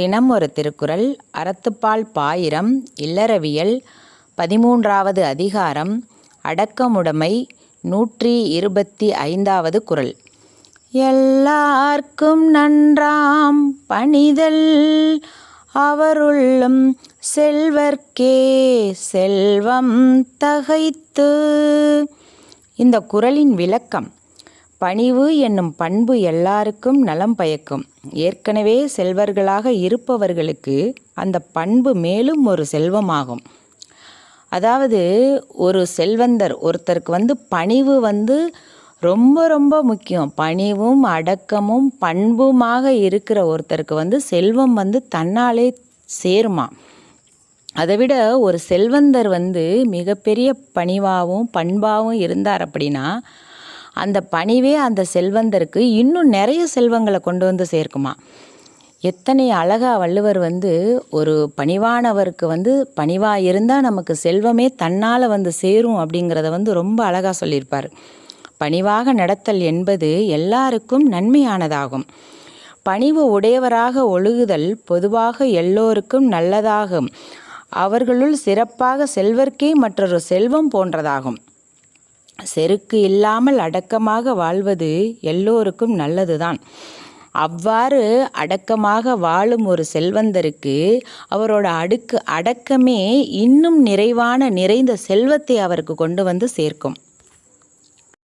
தினம் ஒரு திருக்குறள் அறத்துப்பால் பாயிரம் இல்லறவியல் பதிமூன்றாவது அதிகாரம் அடக்கமுடைமை நூற்றி இருபத்தி ஐந்தாவது குறள். எல்லார்க்கும் நன்றாம் பணிதல் அவருள்ளும் செல்வர்க்கே செல்வம் தகைத்து. இந்த குறளின் விளக்கம் பணிவு என்னும் பண்பு எல்லாருக்கும் நலம் பயக்கும். ஏற்கனவே செல்வர்களாக இருப்பவர்களுக்கு அந்த பண்பு மேலும் ஒரு செல்வமாகும். அதாவது ஒரு செல்வந்தர் ஒருத்தருக்கு வந்து பணிவு வந்து ரொம்ப ரொம்ப முக்கியம். பணிவும் அடக்கமும் பண்புமாக இருக்கிற ஒருத்தருக்கு வந்து செல்வம் வந்து தன்னாலே சேருமா. அதை விட ஒரு செல்வந்தர் வந்து மிகப்பெரிய பணிவாகவும் பண்பாகவும் இருந்தார் அப்படின்னா அந்த பணிவே அந்த செல்வந்தருக்கு இன்னும் நிறைய செல்வங்களை கொண்டு வந்து சேர்க்குமா. எத்தனை அழகா வள்ளுவர் வந்து ஒரு பணிவானவருக்கு வந்து பணிவாக இருந்தால் நமக்கு செல்வமே தன்னால் வந்து சேரும் அப்படிங்கிறத வந்து ரொம்ப அழகாக சொல்லியிருப்பார். பணிவாக நடத்தல் என்பது எல்லாருக்கும் நன்மையானதாகும். பணிவு உடையவராக ஒழுகுதல் பொதுவாக எல்லோருக்கும் நல்லதாகும். அவர்களுள் சிறப்பாக செல்வர்க்கே மற்றொரு செல்வம் போன்றதாகும். செருக்கு இல்லாமல் அடக்கமாக வாழ்வது எல்லோருக்கும் நல்லதுதான். அவ்வாறு அடக்கமாக வாழும் ஒரு செல்வந்தருக்கு அவரோட அடுக்கு அடக்கமே இன்னும் நிறைவான நிறைந்த செல்வத்தை அவருக்கு கொண்டு வந்து சேர்க்கும்.